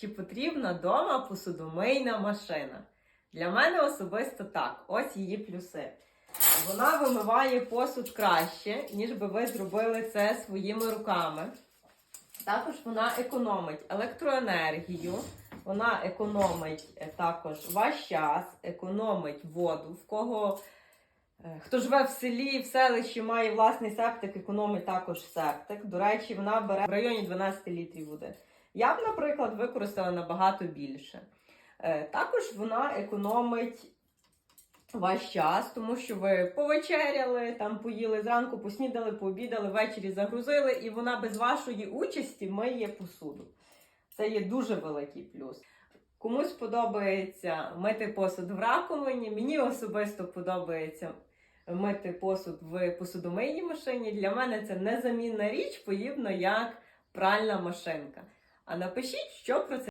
Чи потрібна вдома посудомийна машина? Для мене особисто так. Ось її плюси. Вона вимиває посуд краще, ніж би ви зробили це своїми руками. Також вона економить електроенергію, вона економить е, також ваш час, економить воду. В кого е, хто живе в селі, в селищі, має власний септик, економить також септик. До речі, вона бере в районі 12 літрів води. Я б, наприклад, використала набагато більше. Е, Також вона економить ваш час, тому що ви повечеряли, там поїли зранку, поснідали, пообідали, ввечері загрузили, і вона без вашої участі миє посуду. Це є дуже великий плюс. Комусь подобається мити посуд в раковині. Мені особисто подобається мити посуд в посудомийній машині. Для мене це незамінна річ, подібно як пральна машинка. А напишіть, що про це.